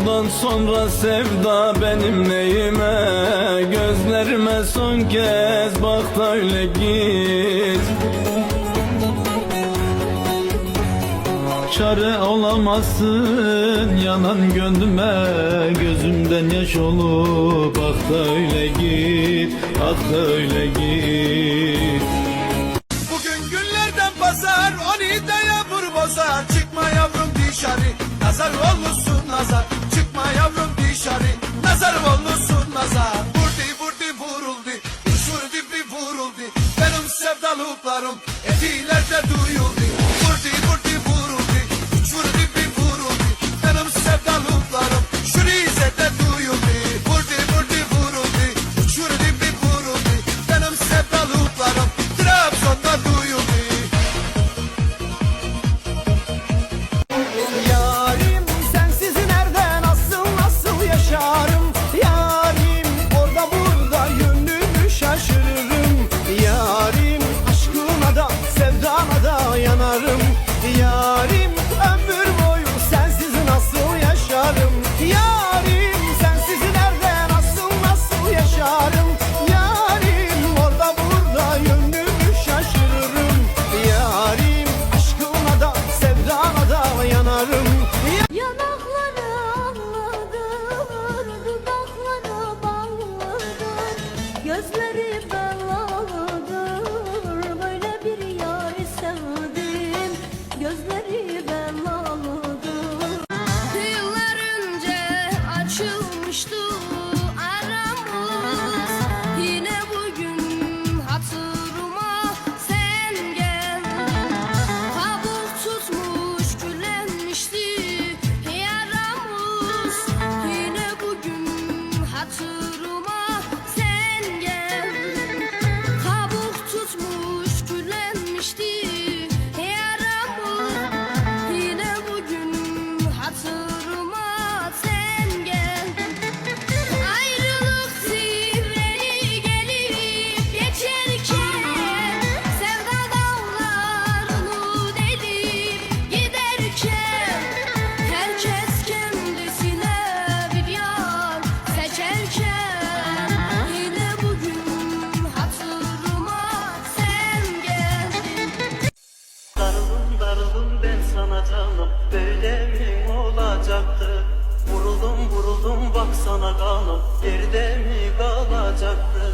Bundan sonra sevda benim neyime? Gözlerime son kez bak da öyle git. Çare olamazsın yanan gönlüme. Gözümden yaş olup ak da öyle git Ak da öyle git. Bugün günlerden pazar on ideye vur bozar. Çıkma yavrum dışarı Nazar olursun nazar Gözleri bir mi kalacaktı?